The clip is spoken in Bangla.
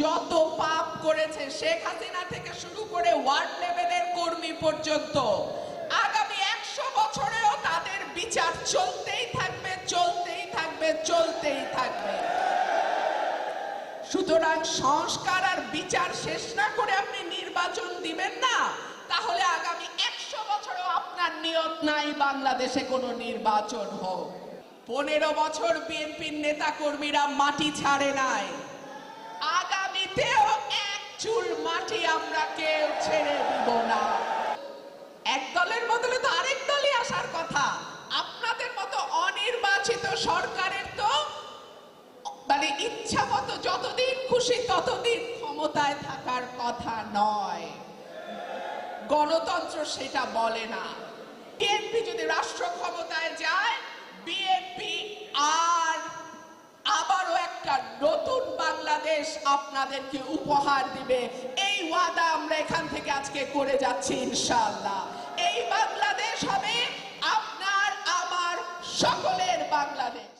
যত পাপ করেছে, শেখ হাসিনা থেকে শুরু করে ওয়ার্ড লেভেলের কর্মী পর্যন্ত, আগামী একশো বছরেও তাদের বিচার চলতেই থাকবে চলতেই থাকবে চলতেই থাকবে। সুতরাং সংস্কার আর বিচার শেষ না করে আপনি নির্বাচন দিবেন না, তাহলে আগামী একশো বছরও আপনার নিয়ত নাই বাংলাদেশে কোনো নির্বাচন হোক। পনেরো বছর বিএনপির নেতা কর্মীরা মাটি ছাড়ে নাই। মাটি আমরা কেউ ছেড়ে দিব না। এক দলের বদলে তো আরেক দলই আসার কথা। আপনাদের মতো অনির্বাচিত সরকারের তো মানে ইচ্ছা মতো যতদিন খুশি ততদিন ক্ষমতায় থাকার কথা নয়। গণতন্ত্র সেটা বলে না। বিএনপি যদি রাষ্ট্র একটা নতুন বাংলাদেশ আপনাদেরকে উপহার দিবে। এই ওয়াদা আমরা এখান থেকে আজকে করে যাচ্ছি ইনশাআল্লাহ। এই বাংলাদেশ হবে আপনার, আমার, সকলের বাংলাদেশ।